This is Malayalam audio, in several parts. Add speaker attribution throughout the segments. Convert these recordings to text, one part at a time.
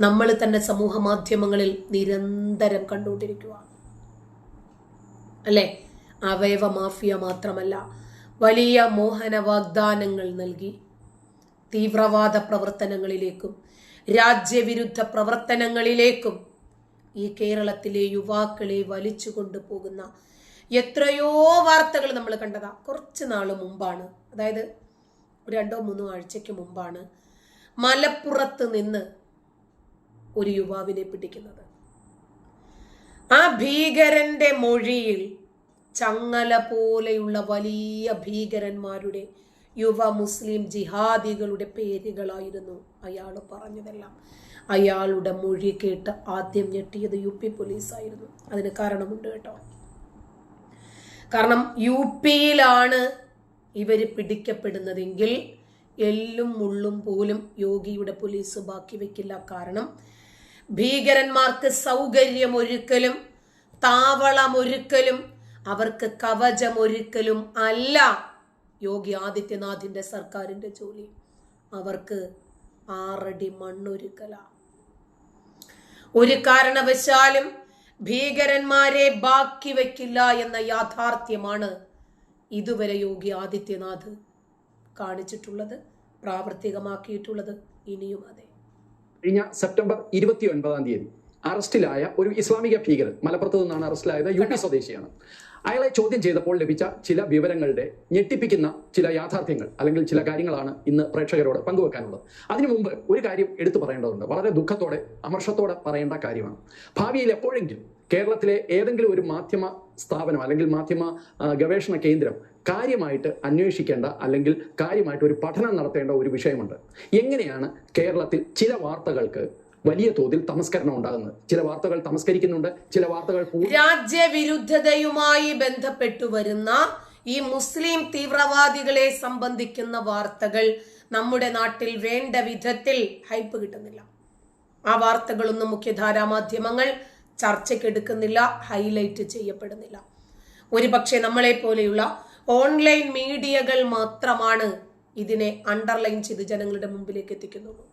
Speaker 1: നമ്മൾ തന്നെ സമൂഹ മാധ്യമങ്ങളിൽ നിരന്തരം കണ്ടുകൊണ്ടിരിക്കുകയാണ് അല്ലേ? അവയവ മാഫിയ മാത്രമല്ല വലിയ മോഹന വാഗ്ദാനങ്ങൾ നൽകി തീവ്രവാദ പ്രവർത്തനങ്ങളിലേക്കും രാജ്യവിരുദ്ധ പ്രവർത്തനങ്ങളിലേക്കും ഈ കേരളത്തിലെ യുവാക്കളെ വലിച്ചു കൊണ്ടുപോകുന്ന എത്രയോ വാർത്തകൾ നമ്മൾ കണ്ടതാ. കുറച്ച് നാൾ മുമ്പാണ് അതായത് രണ്ടോ മൂന്നോ ആഴ്ചയ്ക്ക് മുമ്പാണ് മലപ്പുറത്ത് നിന്ന് ഒരു യുവാവിനെ പിടിക്കുന്നത്. ആ ഭീകരന്റെ മൊഴിയിൽ ചങ്ങല പോലെയുള്ള വലിയ ഭീകരന്മാരുടെ യുവ മുസ്ലിം ജിഹാദികളുടെ പേരുകളായിരുന്നു അയാൾ പറഞ്ഞതെല്ലാം. അയാളുടെ മൊഴി കേട്ട് ആദ്യം ഞെട്ടിയത് യു പി പോലീസായിരുന്നു. അതിന് കാരണമുണ്ട് കേട്ടോ. കാരണം യു പിയിലാണ് ഇവർ പിടിക്കപ്പെടുന്നതെങ്കിൽ എല്ലും മുള്ളും പോലും യോഗിയുടെ പോലീസ് ബാക്കി വെക്കില്ല. കാരണം ഭീകരന്മാർക്ക് സൗകര്യമൊരുക്കലും താവളമൊരുക്കലും അവർക്ക് കവചമൊരുക്കലും അല്ല യോഗി ആദിത്യനാഥിന്റെ സർക്കാരിന്റെ ജോലി. അവർക്ക് ആറടി മണ്ണൊരുക്കല. ഒരു കാരണവശാലും ഭീകരന്മാരെ ബാക്കി വയ്ക്കില്ല എന്ന യാഥാർത്ഥ്യമാണ് ഇതുവരെ യോഗി ആദിത്യനാഥ് കാണിച്ചിട്ടുള്ളത് പ്രാവർത്തികമാക്കിയിട്ടുള്ളത്. ഇനിയും അതെ.
Speaker 2: കഴിഞ്ഞ സെപ്റ്റംബർ ഇരുപത്തി ഒൻപതാം തീയതി അറസ്റ്റിലായ ഒരു ഇസ്ലാമിക ഭീകരൻ മലപ്പുറത്ത് നിന്നാണ് അറസ്റ്റിലായത് യു പി സ്വദേശിയാണ്. അയാളെ ചോദ്യം ചെയ്തപ്പോൾ ലഭിച്ച ചില വിവരങ്ങളുടെ ഞെട്ടിപ്പിക്കുന്ന ചില യാഥാർത്ഥ്യങ്ങൾ അല്ലെങ്കിൽ ചില കാര്യങ്ങളാണ് ഇന്ന് പ്രേക്ഷകരോട് പങ്കുവെക്കാനുള്ളത്. അതിനു മുമ്പ് ഒരു കാര്യം എടുത്തു പറയേണ്ടതുണ്ട്. വളരെ ദുഃഖത്തോടെ അമർഷത്തോടെ പറയേണ്ട കാര്യമാണ്. ഭാവിയിൽ എപ്പോഴെങ്കിലും കേരളത്തിലെ ഏതെങ്കിലും ഒരു മാധ്യമ സ്ഥാപനം അല്ലെങ്കിൽ മാധ്യമ ഗവേഷണ കേന്ദ്രം കാര്യമായിട്ട് അന്വേഷിക്കേണ്ട അല്ലെങ്കിൽ കാര്യമായിട്ട് ഒരു പഠനം നടത്തേണ്ട ഒരു വിഷയമുണ്ട്. എങ്ങനെയാണ് കേരളത്തിൽ ചില വാർത്തകൾക്ക് വലിയ തോതിൽ തമസ്കരണം ഉണ്ടാകുന്നത്? ചില വാർത്തകൾ തമസ്കരിക്കുന്നുണ്ട് ചില വാർത്തകൾ
Speaker 1: രാജ്യവിരുദ്ധതയുമായി ബന്ധപ്പെട്ടു വരുന്ന ഈ മുസ്ലിം തീവ്രവാദികളെ സംബന്ധിക്കുന്ന വാർത്തകൾ നമ്മുടെ നാട്ടിൽ വേണ്ട വിധത്തിൽ ഹൈപ്പ് കിട്ടുന്നില്ല. ആ വാർത്തകളൊന്നും മുഖ്യധാരാ മാധ്യമങ്ങൾ ചർച്ചയ്ക്കെടുക്കുന്നില്ല ഹൈലൈറ്റ് ചെയ്യപ്പെടുന്നില്ല. ഒരുപക്ഷെ നമ്മളെ പോലെയുള്ള ഓൺലൈൻ മീഡിയകൾ മാത്രമാണ് ഇതിനെ അണ്ടർലൈൻ ചെയ്ത് ജനങ്ങളുടെ മുമ്പിലേക്ക് എത്തിക്കുന്നുള്ളൂ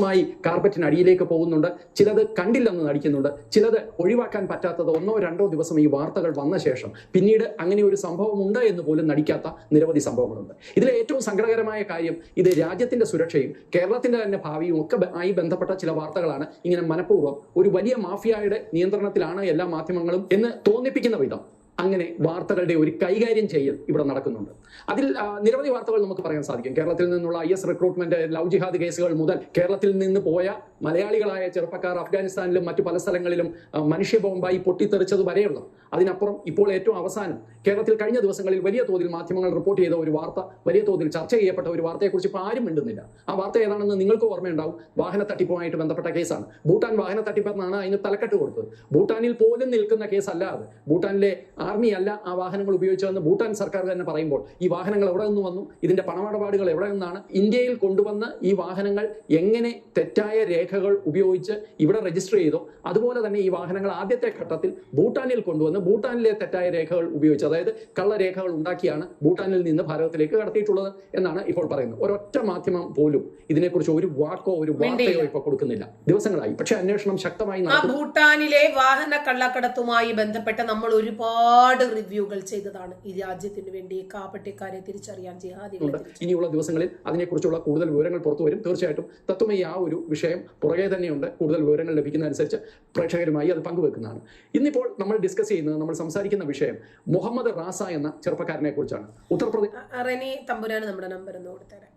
Speaker 2: മായി കാർപ്പറ്റിനടിയിലേക്ക് പോകുന്നുണ്ട്. ചിലത് കണ്ടില്ലെന്ന് നടിക്കുന്നുണ്ട്. ചിലത് ഒഴിവാക്കാൻ പറ്റാത്തത് ഒന്നോ രണ്ടോ ദിവസം ഈ വാർത്തകൾ വന്ന ശേഷം പിന്നീട് അങ്ങനെ ഒരു സംഭവം ഉണ്ട് എന്ന് പോലും നടിക്കാത്ത നിരവധി സംഭവങ്ങളുണ്ട്. ഇതിലെ ഏറ്റവും സങ്കടകരമായ കാര്യം ഇത് രാജ്യത്തിന്റെ സുരക്ഷയും കേരളത്തിന്റെ തന്നെ ഭാവിയും ഒക്കെ ആയി ബന്ധപ്പെട്ട ചില വാർത്തകളാണ്. ഇങ്ങനെ മനഃപൂർവം ഒരു വലിയ മാഫിയയുടെ നിയന്ത്രണത്തിലാണ് എല്ലാ മാധ്യമങ്ങളും എന്ന് തോന്നിപ്പിക്കുന്ന വിധം. അങ്ങനെ വാർത്തകളുടെ ഒരു കൈകാര്യം ചെയ്യൽ ഇവിടെ നടക്കുന്നുണ്ട്. അതിൽ നിരവധി വാർത്തകൾ നമുക്ക് പറയാൻ സാധിക്കും. കേരളത്തിൽ നിന്നുള്ള ഐ എസ് റിക്രൂട്ട്മെന്റ് ലവ് ജിഹാദ് കേസുകൾ മുതൽ കേരളത്തിൽ നിന്ന് പോയ മലയാളികളായ ചെറുപ്പക്കാർ അഫ്ഗാനിസ്ഥാനിലും മറ്റു പല സ്ഥലങ്ങളിലും മനുഷ്യ ബോംബായി പൊട്ടിത്തെറിച്ചത് വരെയുള്ള. അതിനപ്പുറം ഇപ്പോൾ ഏറ്റവും അവസാനം കേരളത്തിൽ കഴിഞ്ഞ ദിവസങ്ങളിൽ വലിയ തോതിൽ മാധ്യമങ്ങൾ റിപ്പോർട്ട് ചെയ്ത ഒരു വാർത്ത വലിയ തോതിൽ ചർച്ച ചെയ്യപ്പെട്ട ഒരു വാർത്തയെക്കുറിച്ച് ഇപ്പോൾ ആരും മിണ്ടുന്നില്ല. ആ വാർത്ത ഏതാണെന്ന് നിങ്ങൾക്ക് ഓർമ്മയുണ്ടാവും. വാഹന തട്ടിപ്പുമായിട്ട് ബന്ധപ്പെട്ട കേസാണ്. ഭൂട്ടാൻ വാഹന തട്ടിപ്പെന്നാണ് അതിന് തലക്കെട്ട് കൊടുത്തത്. ഭൂട്ടാനിൽ പോലും നിൽക്കുന്ന കേസല്ല അത്. ഭൂട്ടാനിലെ ആർമി അല്ല ആ വാഹനങ്ങൾ ഉപയോഗിച്ചതെന്ന് ഭൂട്ടാൻ സർക്കാർ തന്നെ പറയുമ്പോൾ ഈ വാഹനങ്ങൾ എവിടെ നിന്ന് വന്നു? ഇതിന്റെ പണമിടപാടുകൾ എവിടെ നിന്നാണ്? ഇന്ത്യയിൽ കൊണ്ടുവന്ന് ഈ വാഹനങ്ങൾ എങ്ങനെ തെറ്റായ രേഖകൾ ഉപയോഗിച്ച് ഇവിടെ രജിസ്റ്റർ ചെയ്തോ? അതുപോലെ തന്നെ ഈ വാഹനങ്ങൾ ആദ്യത്തെ ഘട്ടത്തിൽ ഭൂട്ടാനിൽ കൊണ്ടുവന്ന് ഭൂട്ടാനിലെ തെറ്റായ രേഖകൾ ഉപയോഗിച്ച് അതായത് കള്ളരേഖകൾ ഉണ്ടാക്കിയാണ് ഭൂട്ടാനിൽ നിന്ന് ഭാരതത്തിലേക്ക് കടത്തിയിട്ടുള്ളത് എന്നാണ് ഇപ്പോൾ പറയുന്നത്. ഒരൊറ്റ മാധ്യമം പോലും ഇതിനെക്കുറിച്ച് ഒരു വാക്കോ ഒരു വാർത്തയോ ഇപ്പോൾ കൊടുക്കുന്നില്ല. ദിവസങ്ങളായി. പക്ഷേ അന്വേഷണം ശക്തമായി
Speaker 1: ഭൂട്ടാനിലെ വാഹന കള്ളക്കടത്തുമായി ബന്ധപ്പെട്ട് നമ്മൾ ഒരുപാട് റിവ്യൂകൾ ചെയ്തതാണ് ഈ രാജ്യത്തിന് വേണ്ടി കാപ്പട്ടിക്കാരെ തിരിച്ചറിയാൻ
Speaker 2: ജിഹാദികൾ ഇനിയുള്ള ദിവസങ്ങളിൽ അതിനെക്കുറിച്ചുള്ള കൂടുതൽ വിവരങ്ങൾ പുറത്തു വരും. തീർച്ചയായിട്ടും തത്വമേ ആ ഒരു വിഷയം പുറകെ തന്നെയുണ്ട്. കൂടുതൽ വിവരങ്ങൾ ലഭിക്കുന്നതനുസരിച്ച് പ്രേക്ഷകരുമായി അത് പങ്കുവെക്കുന്നതാണ്. ഇന്നിപ്പോൾ നമ്മൾ ഡിസ്കസ് ചെയ്യുന്നത് നമ്മൾ സംസാരിക്കുന്ന വിഷയം മുഹമ്മദ് റാസ എന്ന ചെറുപ്പക്കാരനെ കുറിച്ചാണ്. ഉത്തർപ്രദേശ്
Speaker 1: റെനി തമ്പുരാന് നമ്മുടെ നമ്പർ ഒന്ന് കൊടുത്തേരെ.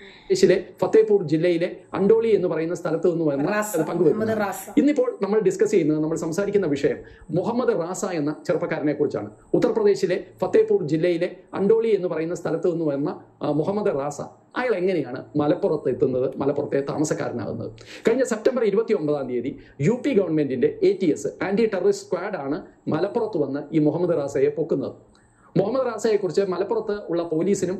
Speaker 2: പ്രദേശിലെ ഫത്തേപൂർ ജില്ലയിലെ അണ്ടോളി എന്ന് പറയുന്ന സ്ഥലത്ത് നിന്ന് വന്ന
Speaker 1: പങ്കുവരുന്നത്
Speaker 2: ഇന്നിപ്പോൾ നമ്മൾ ഡിസ്കസ് ചെയ്യുന്നത് നമ്മൾ സംസാരിക്കുന്ന വിഷയം മുഹമ്മദ് റാസ എന്ന ചെറുപ്പക്കാരനെ കുറിച്ചാണ്. ഉത്തർപ്രദേശിലെ ഫത്തേപൂർ ജില്ലയിലെ അണ്ടോളി എന്ന് പറയുന്ന സ്ഥലത്ത് നിന്ന് വന്ന മുഹമ്മദ് റാസ. അയാൾ എങ്ങനെയാണ് മലപ്പുറത്ത് എത്തുന്നത് മലപ്പുറത്തെ താമസക്കാരനാകുന്നത്? കഴിഞ്ഞ സെപ്റ്റംബർ ഇരുപത്തി ഒമ്പതാം തീയതി യു പി ഗവൺമെന്റിന്റെ A T S anti terrorist squad ആണ് മലപ്പുറത്ത് വന്ന് ഈ മുഹമ്മദ് റാസയെ പൊക്കുന്നത്. മുഹമ്മദ് റാസയെ കുറിച്ച് മലപ്പുറത്ത് ഉള്ള പോലീസിനും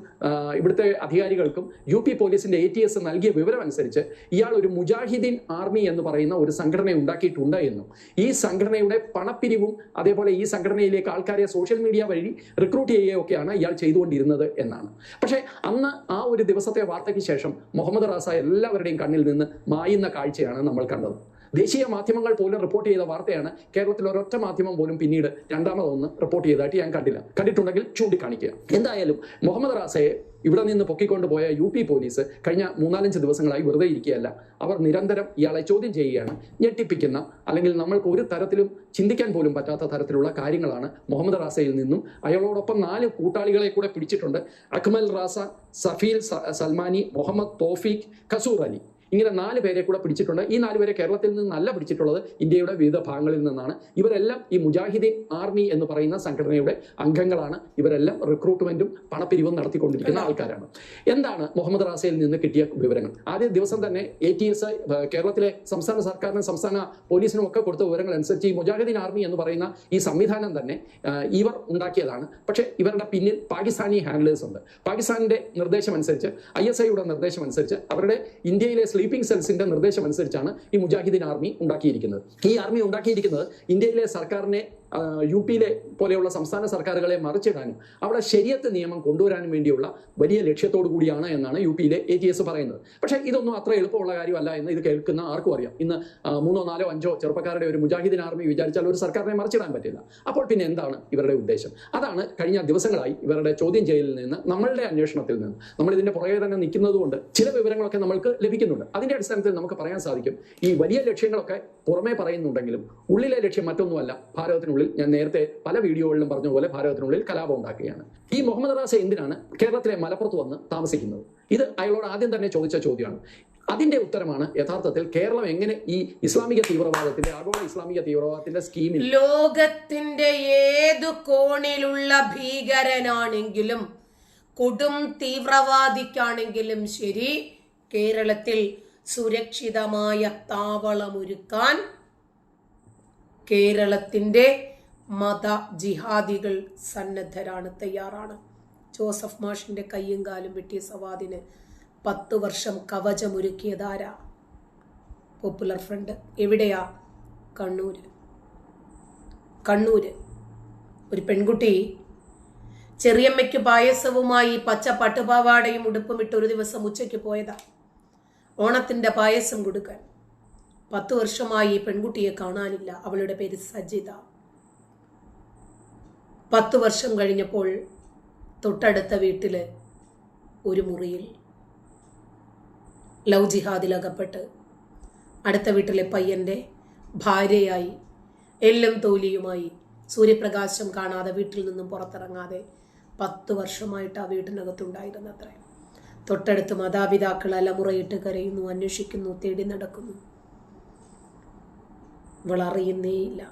Speaker 2: ഇവിടുത്തെ അധികാരികൾക്കും യു പി പോലീസിന്റെ എ ടി എസ് നൽകിയ വിവരം അനുസരിച്ച് ഇയാൾ ഒരു മുജാഹിദീൻ ആർമി എന്ന് പറയുന്ന ഒരു സംഘടന ഉണ്ടാക്കിയിട്ടുണ്ട് എന്നും. ഈ സംഘടനയുടെ പണപ്പിരിവും അതേപോലെ ഈ സംഘടനയിലേക്ക് ആൾക്കാരെ സോഷ്യൽ മീഡിയ വഴി റിക്രൂട്ട് ചെയ്യുകയൊക്കെയാണ് ഇയാൾ ചെയ്തുകൊണ്ടിരുന്നത് എന്നാണ്. പക്ഷേ അന്ന് ആ ഒരു ദിവസത്തെ വാർത്തയ്ക്ക് ശേഷം മുഹമ്മദ് റാസ എല്ലാവരുടെയും കണ്ണിൽ നിന്ന് മായുന്ന കാഴ്ചയാണ് നമ്മൾ കണ്ടത്. ദേശീയ മാധ്യമങ്ങൾ പോലും റിപ്പോർട്ട് ചെയ്ത വാർത്തയാണ് കേരളത്തിൽ ഒരൊറ്റ മാധ്യമം പോലും പിന്നീട് രണ്ടാമതൊന്ന് റിപ്പോർട്ട് ചെയ്തതായിട്ട് ഞാൻ കണ്ടില്ല. കണ്ടിട്ടുണ്ടെങ്കിൽ ചൂണ്ടിക്കാണിക്കുക. എന്തായാലും മുഹമ്മദ് റാസയെ ഇവിടെ നിന്ന് പൊക്കിക്കൊണ്ടുപോയ യു പി പോലീസ് കഴിഞ്ഞ മൂന്നാലഞ്ച് ദിവസങ്ങളായി വെറുതെ ഇരിക്കുകയല്ല. അവർ നിരന്തരം ഇയാളെ ചോദ്യം ചെയ്യുകയാണ് ഞെട്ടിപ്പിക്കുന്ന അല്ലെങ്കിൽ നമ്മൾക്ക് ഒരു തരത്തിലും ചിന്തിക്കാൻ പോലും പറ്റാത്ത തരത്തിലുള്ള കാര്യങ്ങളാണ് മുഹമ്മദ് റാസയിൽ നിന്നും അയാളോടൊപ്പം നാല് കൂട്ടാളികളെ കൂടെ പിടിച്ചിട്ടുണ്ട്. അക്മൽ റാസ സഫീൽ സൽമാനി മുഹമ്മദ് തോഫീഖ് കസൂർ അലി. ഇങ്ങനെ നാല് പേരെ കൂടെ പിടിച്ചിട്ടുണ്ട്. ഈ നാല് പേരെ കേരളത്തിൽ നിന്നല്ല പിടിച്ചിട്ടുള്ളത് ഇന്ത്യയുടെ വിവിധ ഭാഗങ്ങളിൽ നിന്നാണ്. ഇവരെല്ലാം ഈ മുജാഹിദീൻ ആർമി എന്ന് പറയുന്ന സംഘടനയുടെ അംഗങ്ങളാണ്. ഇവരെല്ലാം റിക്രൂട്ട്മെന്റും പണപ്പിരിവും നടത്തിക്കൊണ്ടിരിക്കുന്ന ആൾക്കാരാണ്. എന്താണ് മുഹമ്മദ് റാസയിൽ നിന്ന് കിട്ടിയ വിവരങ്ങൾ? ആദ്യ ദിവസം തന്നെ എ ടി എസ് കേരളത്തിലെ സംസ്ഥാന സർക്കാരിനും സംസ്ഥാന പോലീസിനും ഒക്കെ കൊടുത്ത വിവരങ്ങൾ അനുസരിച്ച് ഈ മുജാഹിദീൻ ആർമി എന്ന് പറയുന്ന ഈ സംവിധാനം തന്നെ ഇവർ ഉണ്ടാക്കിയതാണ്. പക്ഷേ ഇവരുടെ പിന്നിൽ പാകിസ്ഥാനി ഹാൻഡ്ലേഴ്സ് ഉണ്ട്. പാകിസ്ഥാനിന്റെ നിർദ്ദേശം അനുസരിച്ച് ഐ എസ് ഐയുടെ നിർദ്ദേശം അനുസരിച്ച് അവരുടെ ഇന്ത്യയിലെ സ്ലീപ്പിംഗ് സെൽസിന്റെ നിർദ്ദേശം അനുസരിച്ചാണ് ഈ മുജാഹിദ്ദീൻ ആർമി ഉണ്ടാക്കിയിരിക്കുന്നത്. ഈ ആർമി ഉണ്ടാക്കിയിരിക്കുന്നത് ഇന്ത്യയിലെ സർക്കാരിനെ യു പിയിലെ പോലെയുള്ള സംസ്ഥാന സർക്കാരുകളെ മറിച്ചിടാനും അവിടെ ശരിയത്ത് നിയമം കൊണ്ടുവരാനും വേണ്ടിയുള്ള വലിയ ലക്ഷ്യത്തോടു കൂടിയാണ് എന്നാണ് യു പിയിലെ എ ടി എസ് പറയുന്നത്. പക്ഷേ ഇതൊന്നും അത്ര എളുപ്പമുള്ള കാര്യമല്ല എന്ന് ഇത് കേൾക്കുന്ന ആർക്കും അറിയാം. ഇന്ന് മൂന്നോ നാലോ അഞ്ചോ ചെറുപ്പക്കാരുടെ ഒരു മുജാഹിദിൻ ആർമി വിചാരിച്ചാൽ ഒരു സർക്കാരിനെ മറിച്ചിടാൻ പറ്റില്ല. അപ്പോൾ പിന്നെ എന്താണ് ഇവരുടെ ഉദ്ദേശം? അതാണ് കഴിഞ്ഞ ദിവസങ്ങളായി ഇവരുടെ ചോദ്യം ചെയ്യലിൽ നിന്ന് നമ്മളുടെ അന്വേഷണത്തിൽ നിന്ന് നമ്മൾ ഇതിന്റെ പുറകെ തന്നെ നിൽക്കുന്നതുകൊണ്ട് ചില വിവരങ്ങളൊക്കെ നമ്മൾക്ക് ലഭിക്കുന്നുണ്ട്. അതിന്റെ അടിസ്ഥാനത്തിൽ നമുക്ക് പറയാൻ സാധിക്കും ഈ വലിയ ലക്ഷ്യങ്ങളൊക്കെ പുറമേ പറയുന്നുണ്ടെങ്കിലും ഉള്ളിലെ ലക്ഷ്യം മറ്റൊന്നുമല്ല ഭാരതത്തിനുള്ളിൽ ഞാൻ നേരത്തെ പല വീഡിയോകളിലും പറഞ്ഞ പോലെ ഭാരതത്തിനുള്ളിൽ കലാപം ഉണ്ടാക്കുകയാണ്. ഈ മുഹമ്മദ് റാസ എന്തിനാണ് കേരളത്തിലെ മലപ്പുറത്ത് വന്ന് താമസിക്കുന്നത്? ഇത് അയാളോട് ആദ്യം തന്നെ ചോദിച്ച ചോദ്യമാണ്. അതിന്റെ ഉത്തരമാണ് യഥാർത്ഥത്തിൽ കേരളം എങ്ങനെ ഈ ഇസ്ലാമിക തീവ്രവാദത്തിന്റെ ആഗോള ഇസ്ലാമിക തീവ്രവാദത്തിന്റെ സ്കീമിൽ
Speaker 1: ലോകത്തിന്റെ ഏതു കോണിലുള്ള ഭീകരനാണെങ്കിലും കൊടും തീവ്രവാദിക്കാണെങ്കിലും ശരി കേരളത്തിൽ സുരക്ഷിതമായ താവളമൊരുക്കാൻ കേരളത്തിന്റെ മത ജിഹാദികൾ സന്നദ്ധരാണ് തയ്യാറാണ്. ജോസഫ് മാഷിന്റെ കയ്യും കാലും വെട്ടിയ സവാദിന് പത്ത് വർഷം കവചമൊരുക്കിയതാരാ? പോപ്പുലർ ഫ്രണ്ട് എവിടെയാ? കണ്ണൂര്. കണ്ണൂര്. ഒരു പെൺകുട്ടി ചെറിയമ്മയ്ക്ക് പായസവുമായി പച്ച പട്ടുപാവാടയും ഉടുപ്പും ഇട്ട് ഒരു ദിവസം ഉച്ചയ്ക്ക് പോയതാ. ഓണത്തിന്റെ പായസം കൊടുക്കാൻ. പത്ത് വർഷമായി പെൺകുട്ടിയെ കാണാനില്ല. അവളുടെ പേര് സജിത. പത്ത് വർഷം കഴിഞ്ഞപ്പോൾ തൊട്ടടുത്ത വീട്ടിൽ ഒരു മുറിയിൽ ലവ് ജിഹാദിൽ അകപ്പെട്ട് അടുത്ത വീട്ടിലെ പയ്യന്റെ ഭാര്യയായി എല്ലാം തോലിയുമായി സൂര്യപ്രകാശം കാണാതെ വീട്ടിൽ നിന്നും പുറത്തിറങ്ങാതെ പത്ത് വർഷമായിട്ട് ആ വീട്ടിനകത്തുണ്ടായിരുന്നത്രേ. തൊട്ടടുത്ത് മാതാപിതാക്കൾ അലമുറയിട്ട് കരയുന്നു അന്വേഷിക്കുന്നു തേടി നടക്കുന്നു. വളറിയുന്നേയില്ല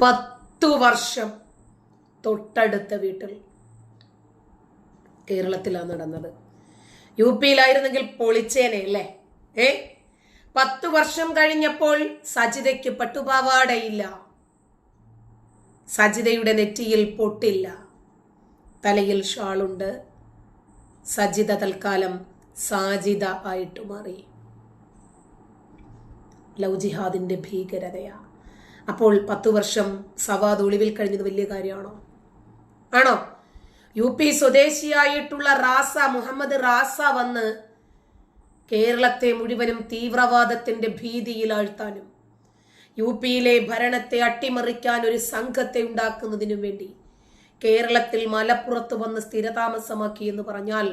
Speaker 1: പത്തു വർഷം തൊട്ടടുത്ത വീട്ടിൽ കേരളത്തിലാണ് നടന്നത്. യു പിയിലായിരുന്നെങ്കിൽ പൊളിച്ചേനെ അല്ലേ? ഏ? പത്തു വർഷം കഴിഞ്ഞപ്പോൾ സജിതയ്ക്ക് പട്ടുപാവാടയില്ല. സജിതയുടെ നെറ്റിയിൽ പൊട്ടില്ല. തലയിൽ ഷാളുണ്ട്. സജിത തൽക്കാലം സാജിത ആയിട്ട് മാറി. ലവ് ഭീകരതയാ. അപ്പോൾ പത്തു വർഷം സവാദ് ഒളിവിൽ കഴിഞ്ഞത് വലിയ കാര്യമാണോ? ആണോ? യു പി സ്വദേശിയായിട്ടുള്ള റാസ മുഹമ്മദ് റാസ വന്ന് കേരളത്തെ മുഴുവനും തീവ്രവാദത്തിന്റെ ഭീതിയിൽ ആഴ്ത്താനും യു പിയിലെ ഭരണത്തെ അട്ടിമറിക്കാൻ ഒരു സംഘത്തെ ഉണ്ടാക്കുന്നതിനും വേണ്ടി കേരളത്തിൽ മലപ്പുറത്ത് വന്ന് സ്ഥിരതാമസമാക്കി എന്ന് പറഞ്ഞാൽ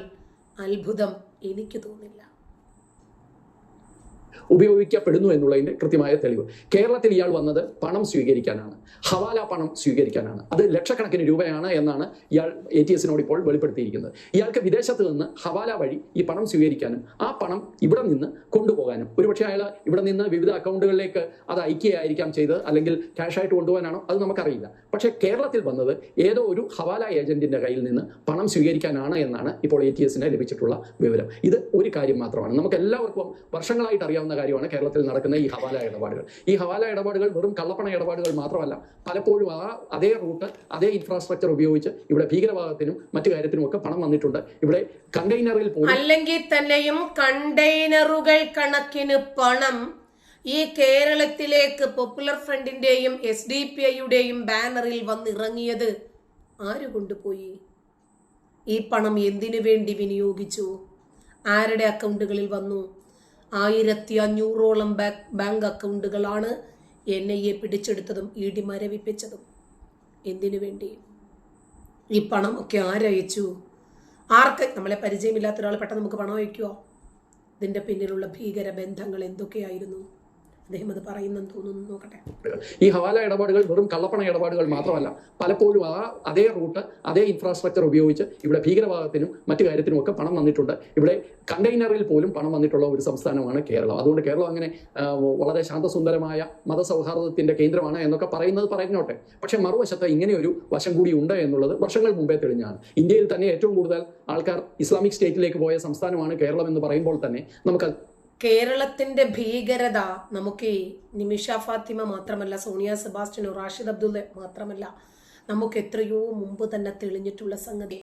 Speaker 1: അത്ഭുതം എനിക്ക് തോന്നില്ല.
Speaker 2: ഉപയോഗിക്കപ്പെടുന്നു എന്നുള്ളതിന്റെ കൃത്യമായ തെളിവ്. കേരളത്തിൽ ഇയാൾ വന്നത് പണം സ്വീകരിക്കാനാണ്. ഹവാല പണം സ്വീകരിക്കാനാണ്. അത് ലക്ഷക്കണക്കിന് രൂപയാണ് എന്നാണ് ഇയാൾ എ ടി എസിനോട് ഇപ്പോൾ വെളിപ്പെടുത്തിയിരിക്കുന്നത്. ഇയാൾക്ക് വിദേശത്ത് നിന്ന് ഹവാല വഴി ഈ പണം സ്വീകരിക്കാനും ആ പണം ഇവിടെ നിന്ന് കൊണ്ടുപോകാനും ഒരുപക്ഷെ അയാൾ ഇവിടെ നിന്ന് വിവിധ അക്കൗണ്ടുകളിലേക്ക് അത് അയക്കുകയായിരിക്കാം ചെയ്തത് അല്ലെങ്കിൽ ക്യാഷായിട്ട് കൊണ്ടുപോകാനാണോ അത് നമുക്കറിയില്ല. പക്ഷേ കേരളത്തിൽ വന്നത് ഏതോ ഒരു ഹവാല ഏജന്റിന്റെ കയ്യിൽ നിന്ന് പണം സ്വീകരിക്കാനാണ് എന്നാണ് ഇപ്പോൾ എ ടി എസിന് ലഭിച്ചിട്ടുള്ള വിവരം. ഇത് ഒരു കാര്യം മാത്രമാണ്. നമുക്ക് എല്ലാവർക്കും വർഷങ്ങളായിട്ട് അറിയാവുന്ന അറിയാവുന്ന കാര്യമാണ് കേരളത്തിൽ നടക്കുന്ന ഈ ഹവാല ഇടപാടുകൾ. ഈ ഹവാല ഇടപാടുകൾ വെറും കള്ളപ്പണ ഇടപാടുകൾ മാത്രമല്ല പലപ്പോഴും ആ അതേ റൂട്ട് അതേ ഇൻഫ്രാസ്ട്രക്ചർ ഉപയോഗിച്ച് ഇവിടെ ഭീകരവാദത്തിനും മറ്റു കാര്യത്തിനും ഒക്കെ പണം വന്നിട്ടുണ്ട്. ഇവിടെ കണ്ടെയ്നറിൽ പോലും
Speaker 1: അല്ലെങ്കിൽ തന്നെയും കണ്ടെയ്നറുകൾ കണക്കിന് പണം ഈ കേരളത്തിലേക്ക് പോപ്പുലർ ഫ്രണ്ടിന്റെയും എസ് ഡി പി ഐയുടെയും ബാനറിൽ വന്നിറങ്ങിയത് ആര് കൊണ്ടുപോയി? ഈ പണം എന്തിനു വേണ്ടി വിനിയോഗിച്ചു? ആരുടെ അക്കൗണ്ടുകളിൽ വന്നു? ആയിരത്തി അഞ്ഞൂറോളം ബാങ്ക് അക്കൗണ്ടുകളാണ് എൻ ഐ എ പിടിച്ചെടുത്തതും ഇ ഡി മരവിപ്പിച്ചതും. എന്തിനു വേണ്ടി? ഈ പണമൊക്കെ ആരയച്ചു ആർക്ക്? നമ്മളെ പരിചയമില്ലാത്ത ഒരാൾ പെട്ടെന്ന് നമുക്ക് പണം അയക്കുമോ ഇതിന്റെ പിന്നിലുള്ള ഭീകര ബന്ധങ്ങൾ എന്തൊക്കെയായിരുന്നു? അദ്ദേഹം അത് പറയുന്നെന്ന് തോന്നുന്നു. നോക്കട്ടെ.
Speaker 2: ഈ ഹവാല ഇടപാടുകൾ വെറും കള്ളപ്പണ ഇടപാടുകൾ മാത്രമല്ല പലപ്പോഴും ആ അതേ റൂട്ട് അതേ ഇൻഫ്രാസ്ട്രക്ചർ ഉപയോഗിച്ച് ഇവിടെ ഭീകരവാദത്തിനും മറ്റു കാര്യത്തിനും ഒക്കെ പണം വന്നിട്ടുണ്ട്. ഇവിടെ കണ്ടെയ്നറിൽ പോലും പണം വന്നിട്ടുള്ള ഒരു സംസ്ഥാനമാണ് കേരളം. അതുകൊണ്ട് കേരളം അങ്ങനെ വളരെ ശാന്തസുന്ദരമായ മതസൗഹാർദ്ദത്തിന്റെ കേന്ദ്രമാണ് എന്നൊക്കെ പറയുന്നത് പറഞ്ഞോട്ടെ. പക്ഷേ മറുവശത്ത് ഇങ്ങനെ ഒരു വശം കൂടി ഉണ്ട് എന്നുള്ളത് വർഷങ്ങൾ മുമ്പേ തെളിഞ്ഞാണ്. ഇന്ത്യയിൽ തന്നെ ഏറ്റവും കൂടുതൽ ആൾക്കാർ ഇസ്ലാമിക് സ്റ്റേറ്റിലേക്ക് പോയ സംസ്ഥാനമാണ് കേരളം എന്ന് പറയുമ്പോൾ തന്നെ നമുക്ക്
Speaker 1: കേരളത്തിന്റെ ഭീകരത നമുക്ക് നിമിഷ ഫാത്തിമ മാത്രമല്ല സോണിയ സെബാസ്റ്റ്യനോ റാഷിദ് അബ്ദുള്ള മാത്രമല്ല നമുക്ക് എത്രയോ മുമ്പ് തന്നെ തെളിഞ്ഞിട്ടുള്ള സംഗതി.